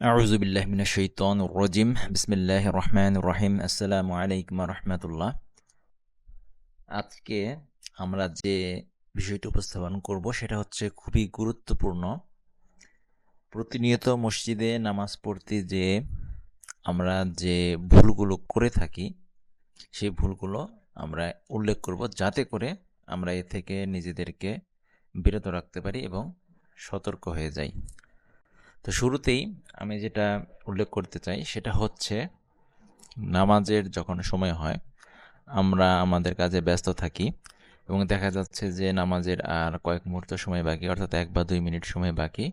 আউজুবিল্লাহ মিনা শৈতন রজিম বিসমিল্লাহ রহমান রহিম আসসালামু আলাইকুম রহমতুল্লাহ আজকে আমরা যে বিষয়টি উপস্থাপন করব, সেটা হচ্ছে খুবই গুরুত্বপূর্ণ। প্রতিনিয়ত মসজিদে নামাজ পড়তে যে আমরা যে ভুলগুলো করে থাকি, সেই ভুলগুলো আমরা উল্লেখ করব যাতে করে আমরা এ থেকে নিজেদেরকে বিরত রাখতে পারি এবং সতর্ক হয়ে যাই। তো শুরুতেই আমি যেটা উল্লেখ করতে চাই সেটা হচ্ছে, নামাজের যখন সময় হয়, আমরা আমাদের কাজে ব্যস্ত থাকি এবং দেখা যাচ্ছে যে নামাজের আর কয়েক মুহূর্ত সময় বাকি, অর্থাৎ এক বা দুই মিনিট সময় বাকি,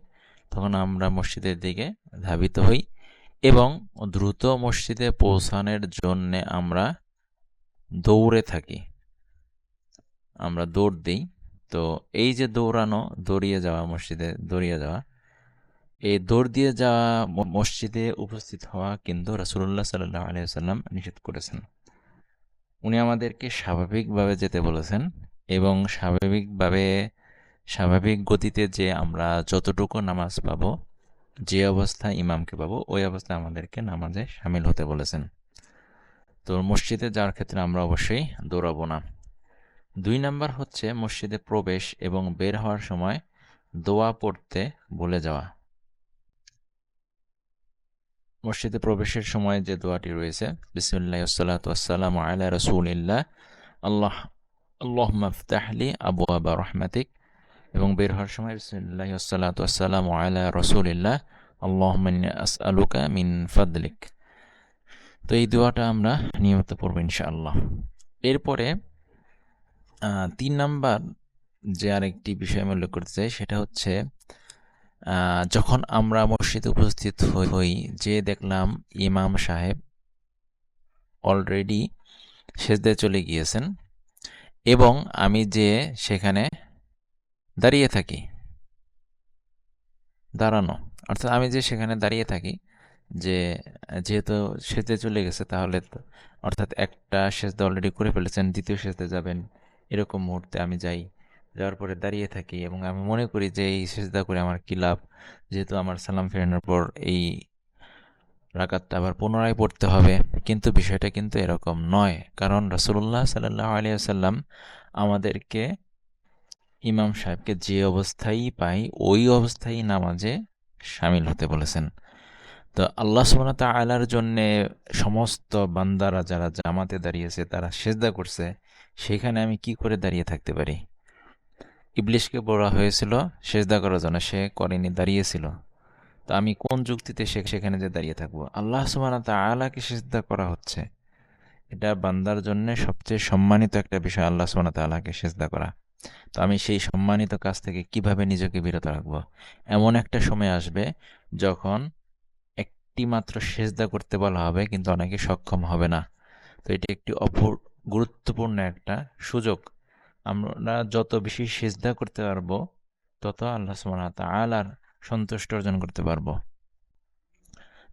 তখন আমরা মসজিদের দিকে ধাবিত হই এবং দ্রুত মসজিদে পৌঁছানোর জন্যে আমরা দৌড়ে থাকি। আমরা দৌড় দিই। তো এই যে দৌড়ানো, দৌড়িয়ে যাওয়া মসজিদে, দৌড়িয়ে যাওয়া এই দৌড় দিয়ে যাওয়া মসজিদে উপস্থিত হওয়া কিন্তু রাসুল্লাহ সাল্লাহ আলিয়াল্লাম নিষেধ করেছেন। উনি আমাদেরকে স্বাভাবিকভাবে যেতে বলেছেন এবং স্বাভাবিকভাবে, স্বাভাবিক গতিতে যে আমরা যতটুকু নামাজ পাব, যে অবস্থা ইমামকে পাবো, ওই অবস্থায় আমাদেরকে নামাজে সামিল হতে বলেছেন। তো মসজিদে যাওয়ার ক্ষেত্রে আমরা অবশ্যই দৌড়াবো না। দুই নাম্বার হচ্ছে মসজিদে প্রবেশ এবং বের হওয়ার সময় দোয়া পড়তে বলে যাওয়া। মসজিদে প্রবেশের সময় যে দোয়াটি রয়েছে, বিসমুল্লাহ সাল্লাতাম আলা রসুলিল্লাহ, আল্লাহ আল্লাহ মফতাহলি আবু আবা রহমাতিক, এবং বের হওয়ার সময় বিসমুল্লাহ সাল্লাতাম আলা রসুলিল্লাহ আল্লাহ আলুকা মিন ফাদলিক। তো এই দোয়াটা আমরা নিয়মিত পড়ব ইনশাআল্লাহ। এরপরে তিন নাম্বার যে আরেকটি বিষয় আমি উল্লেখ করতে চাই, সেটা হচ্ছে যখন আমরা মসজিদে উপস্থিত হই যে দেখলাম ইমাম সাহেব অলরেডি সেজদায় চলে গিয়েছেন এবং আমি যে সেখানে দাঁড়িয়ে থাকি, দাঁড়ানো, অর্থাৎ আমি যে সেখানে দাঁড়িয়ে থাকি, যে যেহেতু সেজদে চলে গেছে, তাহলে অর্থাৎ একটা সেজদা অলরেডি করে ফেলেছেন, দ্বিতীয় সেজদে যাবেন, এরকম মুহূর্তে আমি যাই। যাওয়ার পরে দাঁড়িয়ে থাকি এবং আমি মনে করি যে এই সেজদা করে আমার কী লাভ? যেহেতু আমার সালাম ফেরানোর পর এই রাকাতটা আবার পুনরায় পড়তে হবে। কিন্তু বিষয়টা কিন্তু এরকম নয়। কারণ রসুল্লাহ সাল্লাহ আলিয়া সাল্লাম আমাদেরকে ইমাম সাহেবকে যে অবস্থায় পাই, ওই অবস্থায় নামাজে সামিল হতে বলেছেন। তো আল্লাহ সুবহানাহু ওয়া তাআলার জন্যে সমস্ত বান্দারা যারা জামাতে দাঁড়িয়েছে, তারা সেজদা করছে, সেখানে আমি কি করে দাঁড়িয়ে থাকতে পারি? ইবলিশকে বলা হয়েছিল, সেজদা করার জন্য সে করেনি, দাঁড়িয়েছিল। তো আমি কোন যুক্তিতে সে সেখানে যে দাঁড়িয়ে থাকব? আল্লাহ সুবহানাহু ওয়া তাআলাকে সেজদা করা হচ্ছে? এটা বান্দার জন্য সবচেয়ে সম্মানিত একটা বিষয়, আল্লাহ ওয়া তাআলাকে সেজদা করা। তো আমি সেই সম্মানিত কাজ থেকে কীভাবে নিজেকে বিরত রাখব? এমন একটা সময় আসবে যখন একটি মাত্র সেজদা করতে বলা হবে, কিন্তু অনেকে সক্ষম হবে না। তো এটি একটি অপর গুরুত্বপূর্ণ একটা সুযোগ। আমরা যত বেশি সেজদা করতে পারব, তত আল্লাহ ওয়া তাআলার সন্তুষ্ট অর্জন করতে পারব।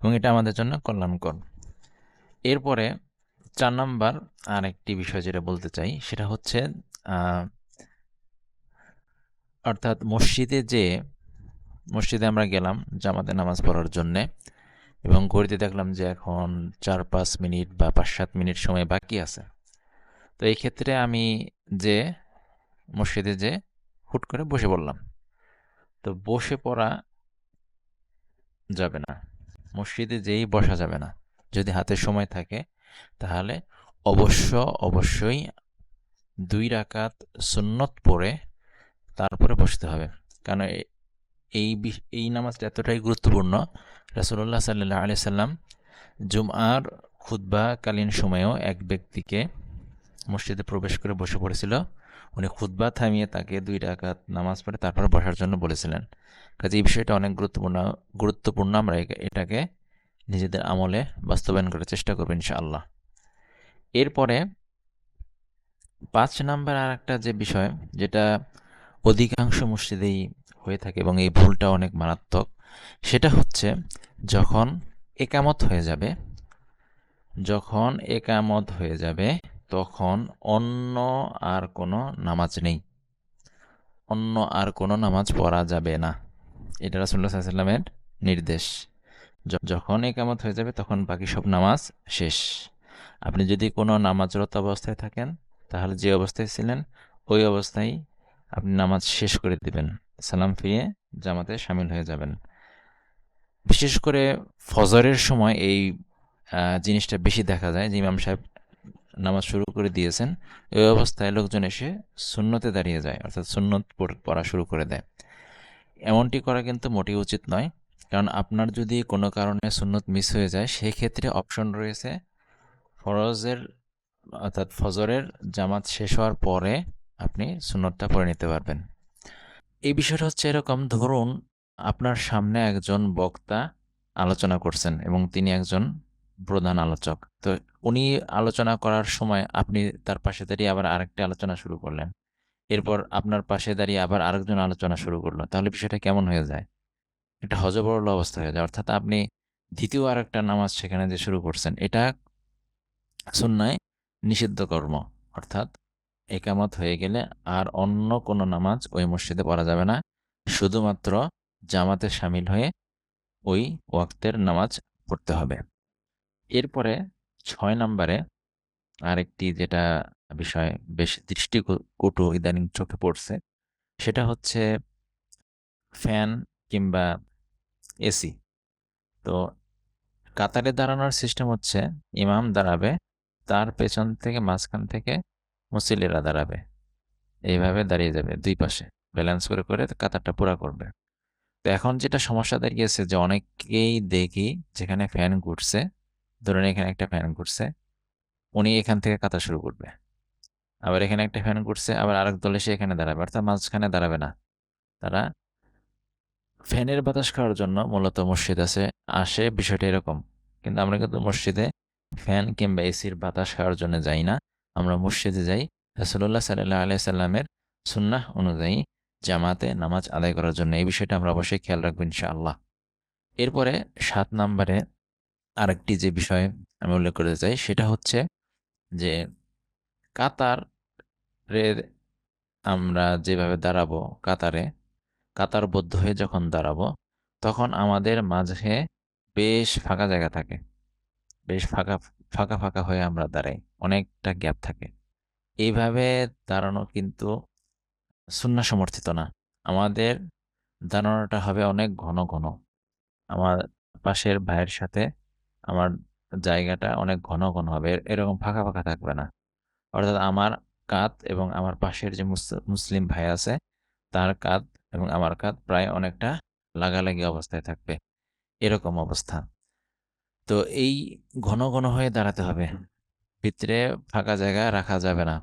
এবং এটা আমাদের জন্য কল্যাণকর। এরপরে চার নাম্বার আর একটি বিষয় যেটা বলতে চাই, সেটা হচ্ছে অর্থাৎ মসজিদে যে, মসজিদে আমরা গেলাম জামাতে নামাজ পড়ার জন্যে এবং ঘড়িতে দেখলাম যে এখন চার, পাঁচ মিনিট বা পাঁচ, সাত মিনিট সময় বাকি আছে। তো এই ক্ষেত্রে আমি যে মসজিদে যে হুট করে বসে পড়লাম। তো বসে পড়া যাবে না। মসজিদে যেই বসা যাবে না। যদি হাতে সময় থাকে, তাহলে অবশ্য, অবশ্যই দুই রাকাত সুন্নত পড়ে তারপরে বসতে হবে। কারণ এই এই নামাজটা এতটাই গুরুত্বপূর্ণ। রাসুল্লাহ সাল্লাহ আলি সাল্লাম জুমআর খুদ্বাকালীন সময়েও এক ব্যক্তিকে মসজিদে প্রবেশ করে বসে পড়েছিল। উনি খুদ্বা থামিয়ে তাকে দুই রাকাত নামাজ পড়ে তারপর বসার জন্য বলেছিলেন। কাজে এই বিষয়টা অনেক গুরুত্বপূর্ণ গুরুত্বপূর্ণ আমরা এটাকে নিজেদের আমলে বাস্তবায়ন করার চেষ্টা করব ইনশাআল্লাহ। এরপরে পাঁচ নাম্বার আর একটা যে বিষয়, যেটা অধিকাংশ মসজিদেই হয়ে থাকে এবং এই ভুলটা অনেক মারাত্মক, সেটা হচ্ছে যখন একামত হয়ে যাবে, যখন একামত হয়ে যাবে তখন অন্য আর কোনো নামাজ নেই। অন্য আর কোনো নামাজ পড়া যাবে না। এটা রাসুল্লাহ সাল্লামের নির্দেশ। যখন একামত হয়ে যাবে তখন বাকি সব নামাজ শেষ। আপনি যদি কোনো নামাজরত অবস্থায় থাকেন, তাহলে যে অবস্থায় ছিলেন, ওই অবস্থায় আপনি নামাজ শেষ করে দিবেন। সালাম ফিরিয়ে জামাতে সামিল হয়ে যাবেন। বিশেষ করে ফজরের সময় এই জিনিসটা বেশি দেখা যায়। যে ইমাম সাহেব নামাজ শুরু করে দিয়েছেন ওই অবস্থায় লোকজন এসে সুন্নতে দাঁড়িয়ে যায়, অর্থাৎ সুন্নত পড়া শুরু করে দেয়। এমনটি করা কিন্তু মোটেই উচিত নয়, কারণ আপনার যদি কোনো কারণে সুন্নত মিস হয়ে যায় সেই ক্ষেত্রে অপশন রয়েছে ফরজের, অর্থাৎ ফজরের জামাত শেষ হওয়ার পরে আপনি সুন্নতটা পড়ে নিতে পারবেন। এই বিষয়টা হচ্ছে এরকম, ধরুন আপনার সামনে একজন বক্তা আলোচনা করছেন এবং তিনি একজন প্রধান আলোচক। তো উনি আলোচনা করার সময় আপনি তার পাশে দাঁড়িয়ে আবার আরেকটা আলোচনা শুরু করলেন। এরপর আপনার পাশে দাঁড়িয়ে আবার আরেকজন আলোচনা শুরু করল। তাহলে বিষয়টা কেমন হয়ে যায়? একটা হজবরল অবস্থা হয়ে যায়। অর্থাৎ আপনি দ্বিতীয় আরেকটা নামাজ সেখানে যে শুরু করছেন, এটা সুন্নায় নিষিদ্ধ কর্ম। অর্থাৎ একামত হয়ে গেলে আর অন্য কোনো নামাজ ওই মসজিদে পড়া যাবে না। শুধুমাত্র জামাতে সামিল হয়ে ওই ওয়াক্তের নামাজ পড়তে হবে। এরপরে ছয় নম্বরে আরেকটি যেটা বিষয় বেশ দৃষ্টিকটু ইদানিং চোখে পড়ছে, সেটা হচ্ছে ফ্যান কিংবা এসি। তো কাতারে দাঁড়ানোর সিস্টেম হচ্ছে, ইমাম দাঁড়াবে, তার পেছন থেকে মাঝখান থেকে মুসল্লিরা দাঁড়াবে। এইভাবে দাঁড়িয়ে যাবে দুই পাশে, ব্যালেন্স করে করে কাতারটা পুরা করবে। তো এখন যেটা সমস্যা দাঁড়িয়েছে যে অনেকেই দেখি যেখানে ফ্যান ঘুরছে ধরুন এখানে একটা ফ্যান ঘুরছে, উনি এখান থেকে কাতার শুরু করবে। আবার এখানে একটা ফ্যান ঘুরছে, আবার আরেক দল এসে এখানে দাঁড়াবে, অর্থাৎ মাঝখানে দাঁড়াবে না। তারা ফ্যানের বাতাস খাওয়ার জন্য মূলত মসজিদ আছে, আসে বিষয়টা এরকম। কিন্তু আমরা কিন্তু মসজিদে ফ্যান কিংবা এসির বাতাস খাওয়ার জন্য যাই না। আমরা মসজিদে যাই রাসুল্লাহ সাল্লাহ আলাই সাল্লামের সুন্নাহ অনুযায়ী জামাতে নামাজ আদায় করার জন্য। এই বিষয়টা আমরা অবশ্যই খেয়াল রাখব ইনশাআল্লাহ। এরপরে সাত নম্বরে আরেকটি যে বিষয় আমি উল্লেখ করতে চাই, সেটা হচ্ছে যে কাতারে আমরা যেভাবে দাঁড়াবো, কাতারে কাতারবদ্ধ হয়ে যখন দাঁড়াবো, তখন আমাদের মাঝে বেশ ফাঁকা জায়গা থাকে। বেশ ফাঁকা ফাঁকা ফাঁকা হয়ে আমরা দাঁড়াই। অনেকটা গ্যাপ থাকে। এইভাবে দাঁড়ানো কিন্তু সুন্না সমর্থিত না। আমাদের দাঁড়ানোটা হবে অনেক ঘন ঘন। আমার পাশের ভাইয়ের সাথে আমার জায়গাটা অনেক ঘন ঘন হবে। এরকম ফাঁকা ফাঁকা থাকবে না। অর্থাৎ আমার কাত এবং আমার পাশের যে মুসলিম ভাই আছে, তার কাত এবং আমার কাত প্রায় অনেকটা লাগালাগি অবস্থায় থাকবে। এরকম অবস্থা। তো এই ঘন ঘন হয়ে দাঁড়াতে হবে। ভিতরে ফাঁকা জায়গা রাখা যাবে না।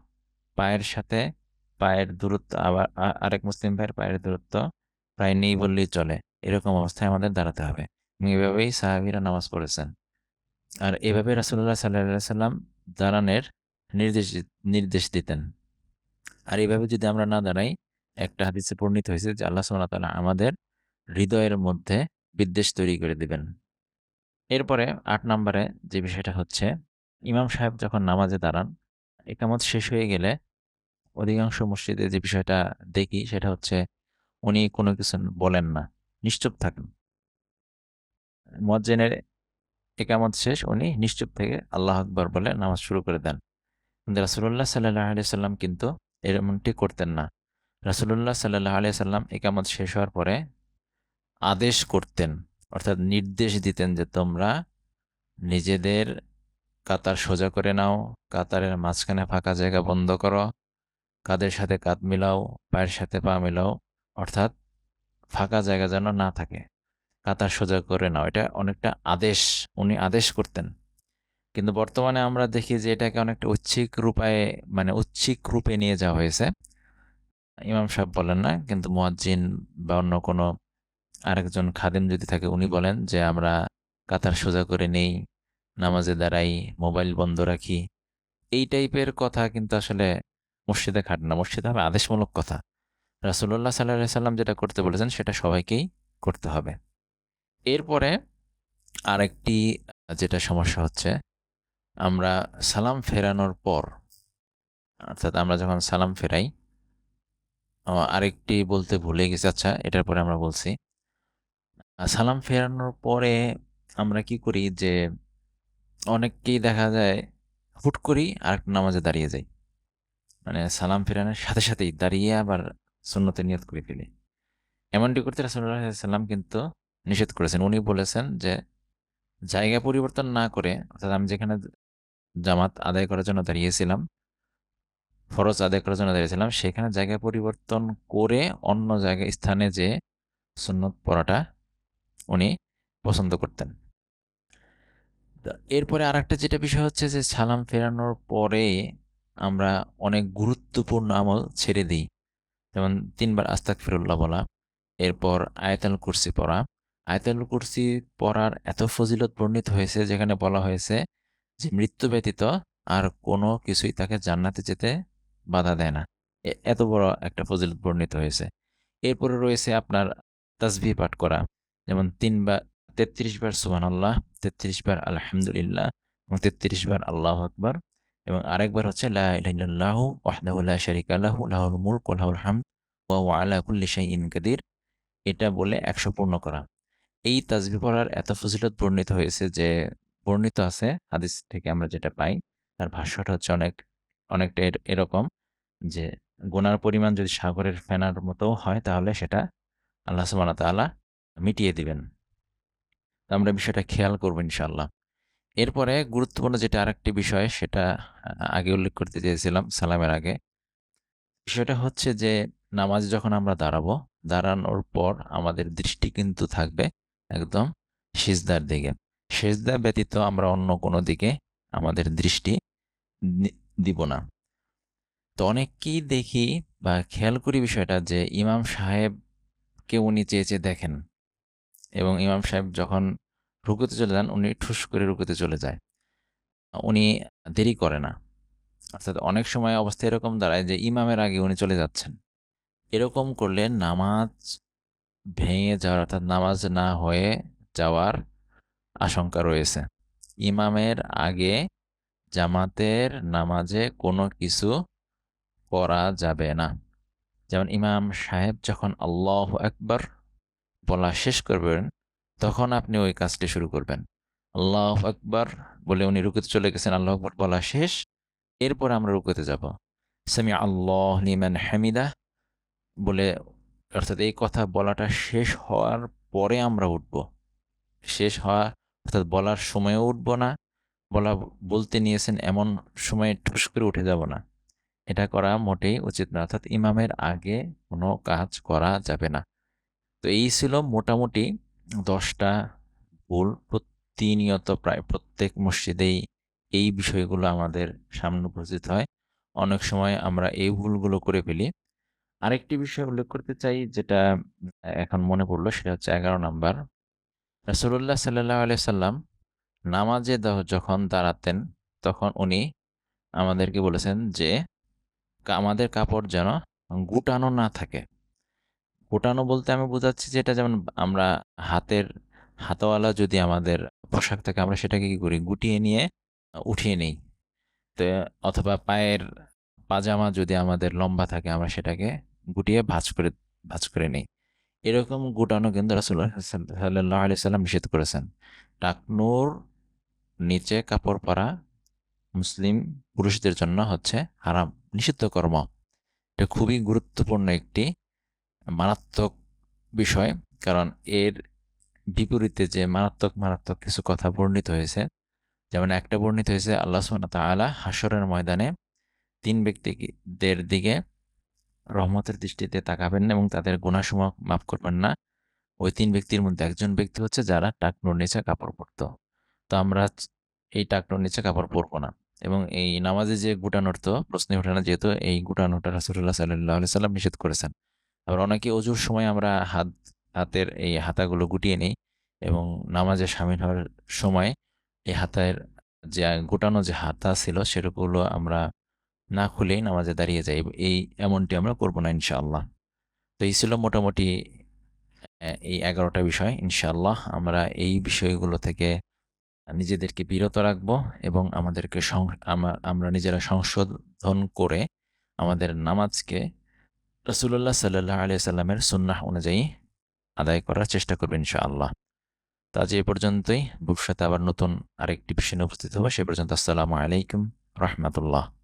পায়ের সাথে পায়ের দূরত্ব আবার আরেক মুসলিম ভাইয়ের পায়ের দূরত্ব প্রায় নেই বললেই চলে। এরকম অবস্থায় আমাদের দাঁড়াতে হবে। এভাবেই সাহাবিরা নামাজ পড়েছেন। আর এভাবে রাসুল্লাহ সাল্লাহ সাল্লাম দাঁড়ানোর নির্দেশ নির্দেশ দিতেন। আর এভাবে যদি আমরা না দাঁড়াই, একটা হাদিসে পরিণত হয়েছে যে আল্লাহ ওয়া তাআলা আমাদের হৃদয়ের মধ্যে বিদ্বেষ তৈরি করে দিবেন। এরপরে আট নম্বরে যে বিষয়টা হচ্ছে, ইমাম সাহেব যখন নামাজে দাঁড়ান, একামত শেষ হয়ে গেলে অধিকাংশ মসজিদে যে বিষয়টা দেখি সেটা হচ্ছে, উনি কোনো কিছু বলেন না, নিশ্চুপ থাকেন। মজ্জেনের একামত শেষ, উনি নিশ্চুপ থেকে আল্লাহ আকবর বলে নামাজ শুরু করে দেন। কিন্তু রাসুল্লাহ সাল্লাহ আলিয়া সাল্লাম কিন্তু এরকমটি করতেন না। রাসুল্লাহ সাল্লাহ আলিয়া সাল্লাম একামত শেষ হওয়ার পরে আদেশ করতেন, অর্থাৎ নির্দেশ দিতেন যে তোমরা নিজেদের কাতার সোজা করে নাও, কাতারের মাঝখানে ফাঁকা জায়গা বন্ধ করো, কাদের সাথে কাত মিলাও, পায়ের সাথে পা মিলাও, অর্থাৎ ফাঁকা জায়গা যেন না থাকে। কাতার সোজা করে নাও। এটা অনেকটা আদেশ উনি আদেশ করতেন। কিন্তু বর্তমানে আমরা দেখি যে এটাকে অনেকটা ঐচ্ছিক রূপায় মানে ঐচ্ছিক রূপে নিয়ে যাওয়া হয়েছে। ইমাম সাহেব বলেন না কিন্তু মোয়াজ্জিন বা অন্য কোনো আরেকজন খাদেম যদি থাকে উনি বলেন যে আমরা কাতার সোজা করে নেই নামাজে দাঁড়াই মোবাইল বন্ধ রাখি। এই টাইপের কথা কিন্তু আসলে মসজিদে খাটে না। মসজিদে হবে আদেশমূলক কথা। রাসুল্লাহ সাল্লাহ সাল্লাম যেটা করতে বলেছেন সেটা সবাইকেই করতে হবে। এরপরে আরেকটি, যেটা সমস্যা হচ্ছে, আমরা সালাম ফেরানোর পর, অর্থাৎ আমরা যখন সালাম ফেরাই আরেকটি বলতে ভুলে গেছি আচ্ছা এটার পরে আমরা বলছি। সালাম ফেরানোর পরে আমরা কি করি যে, অনেককেই দেখা যায়, হুট করি আর নামাজে দাঁড়িয়ে যাই। মানে সালাম ফেরানোর সাথে সাথেই দাঁড়িয়ে আবার সুন্নতে নিয়ত করে ফেলি। এমনটি করতে রাসুল্লাহ সাল্লাম কিন্তু নিষেধ করেছেন। উনি বলেছেন যে, জায়গা পরিবর্তন না করে, অর্থাৎ আমি যেখানে জামাত আদায় করার জন্য দাঁড়িয়েছিলাম, ফরজ আদায় করার জন্য দাঁড়িয়েছিলাম, সেখানে জায়গা পরিবর্তন করে অন্য জায়গায় স্থানে যে সুন্নত পড়াটা উনি পছন্দ করতেন। এরপরে আর একটা যেটা বিষয় হচ্ছে যে, সালাম ফেরানোর পরে আমরা অনেক গুরুত্বপূর্ণ আমল ছেড়ে দিই। যেমন তিনবার আস্তাক ফিরুল্লাহ বলা, এরপর আয়তাল কুরসি পড়া আয়তাল কুরসি পড়ার এত ফজিলত বর্ণিত হয়েছে, যেখানে বলা হয়েছে যে মৃত্যু ব্যতীত আর কোনো কিছুই তাকে জান্নাতে যেতে বাধা দেয় না। এত বড় একটা ফজিলত বর্ণিত হয়েছে। এরপরে রয়েছে আপনার তাসবি পাঠ করা, যেমন তিনবার তেত্রিশ বার সুবান আল্লাহ তেত্রিশ বার আলহামদুলিল্লাহ এবং তেত্রিশ বার আল্লাহ আকবর এবং আরেকবার হচ্ছে লাহ ওয়াহদাহুল্লাহ শরিক আল্লাহ লাহুল মুলক লাহুল হামদ ওয়া আলা কুল্লি শাইইন কাদির। এটা বলে একশো পূর্ণ করা। এই তাজবি পড়ার এত ফজিলত বর্ণিত হয়েছে যে, বর্ণিত আছে হাদিস থেকে আমরা যেটা পাই। তার ভাষ্যটা হচ্ছে অনেক, অনেকটা এরকম যে, গোনার পরিমাণ যদি সাগরের ফেনার মতো হয় তাহলে সেটা আল্লাহ সুবাহ তালা মিটিয়ে দিবেন। তো আমরা বিষয়টা খেয়াল করব ইনশাল্লাহ এরপরে গুরুত্বপূর্ণ যেটা আরেকটি বিষয় সেটা আগে উল্লেখ করতে চেয়েছিলাম সালামের আগে। বিষয়টা হচ্ছে যে, নামাজ যখন আমরা দাঁড়াবো, দাঁড়ানোর পর আমাদের দৃষ্টি কিন্তু থাকবে একদম সিজদার দিকে। সেজদা ব্যতীত আমরা অন্য কোনো দিকে আমাদের দৃষ্টি দিব না। তো অনেককেই দেখি বা খেয়াল করি বিষয়টা যে ইমাম সাহেবকে উনি চেয়ে চেয়ে দেখেন এবং ইমাম সাহেব যখন রুকুতে চলে যান, উনি ঠুস করে রুকুতে চলে যায়। উনি দেরি করে না। অর্থাৎ অনেক সময় অবস্থা এরকম দাঁড়ায় যে ইমামের আগে উনি চলে যাচ্ছেন। এরকম করলে নামাজ ভেঙে যাওয়ার অর্থাৎ নামাজ না হয়ে যাওয়ার আশঙ্কা রয়েছে। ইমামের আগে জামাতের নামাজে কোনো কিছু করা যাবে না। যেমন ইমাম সাহেব যখন আল্লাহ একবার বলা শেষ করবেন, তখন আপনি ওই কাজটি শুরু করবেন। আল্লাহ আকবর বলে উনি রুকুতে চলে গেছেন, আল্লাহ আকবর বলা শেষ, এরপর আমরা রুকুতে যাব। সামি আল্লাহ লিমান হামিদা বলে অর্থাৎ এই কথা বলাটা শেষ হওয়ার পরে আমরা উঠব। শেষ হওয়া, অর্থাৎ বলার সময়ও উঠব না। বলা বলতে নিয়েছেন এমন সময় ঠুস করে উঠে যাব না। এটা করা মোটেই উচিত না, অর্থাৎ ইমামের আগে কোনো কাজ করা যাবে না। তো এই ছিল মোটামুটি দশটা ভুল প্রতিনিয়ত প্রায় প্রত্যেক মসজিদেই এই বিষয়গুলো আমাদের সামনে উপস্থিত হয়। অনেক সময় আমরা এই ভুলগুলো করে ফেলি। আরেকটি বিষয় উল্লেখ করতে চাই, যেটা এখন মনে পড়ল, সেটা হচ্ছে এগারো নাম্বার। রাসুল্লাহ সাল্লাহ আলিয়া সাল্লাম নামাজে যখন দাঁড়াতেন, তখন উনি আমাদেরকে বলেছেন যে আমাদের কাপড় যেন গুটানো না থাকে। গুটানো বলতে আমি বোঝাচ্ছি যেটা যেমন আমরা হাতের, হাতওয়ালা যদি আমাদের পোশাক থাকে, আমরা সেটাকে কী করি? গুটিয়ে নিয়ে, উঠিয়ে নিই। তো, অথবা পায়ের পাজামা যদি আমাদের লম্বা থাকে, আমরা সেটাকে গুটিয়ে ভাজ করে ভাজ করে নেই। এরকম গুটানো কিন্তু রাসুল্লাহ সাল্লাহ আলি সাল্লাম নিষেধ করেছেন। টাকনুর নিচে কাপড় পরা মুসলিম পুরুষদের জন্য হচ্ছে হারাম, নিষিদ্ধ কর্ম। এটা খুবই গুরুত্বপূর্ণ একটি মারাত্মক বিষয়, কারণ এর বিপরীতে যে মারাত্মক মারাত্মক কিছু কথা বর্ণিত হয়েছে, যেমন একটা বর্ণিত হয়েছে, আল্লাহ সুবাহ তালা হাসরের ময়দানে তিন ব্যক্তিদের দিকে রহমতের দৃষ্টিতে তাকাবেন না এবং তাদের গুণাসমূহ মাফ করবেন না। ওই তিন ব্যক্তির মধ্যে একজন ব্যক্তি হচ্ছে যারা টাকনোর নিচে কাপড় পরতো। তো আমরা এই টাকনোর নিচে কাপড় পরবো না এবং এই নামাজে যে গুটানোর তো প্রশ্নে ওঠে না যেহেতু এই গুটানোটা রাসুল্লাহ সাল্লাহ সাল্লাম নিষেধ করেছেন। আবার অনেকে অজুর সময় আমরা হাত, হাতের এই হাতাগুলো গুটিয়ে নিই এবং নামাজে সামিল হওয়ার সময় এই হাতের যে গোটানো যে হাতা ছিল সেগুলো আমরা না খুলেই নামাজে দাঁড়িয়ে যাই। এই এমনটি আমরা করব না, ইনশাআল্লাহ। তো এই ছিল মোটামুটি এই এগারোটা বিষয়, ইনশাআল্লাহ। আমরা এই বিষয়গুলো থেকে নিজেদেরকে বিরত রাখব এবং আমাদেরকে আমরা নিজেরা সংশোধন করে আমাদের নামাজকে রসুল্লাহ সাল্লাহ আলিয়া সাল্লামের সুন্নাহ অনুযায়ী আদায় করার চেষ্টা করবেন ইনশাআল্লাহ। তো এই পর্যন্তই। ভবিষ্যতে আবার নতুন আরেকটি বিষয় উপস্থিত হব। সে পর্যন্ত আসসালামু আলাইকুম রহমতুল্লাহ।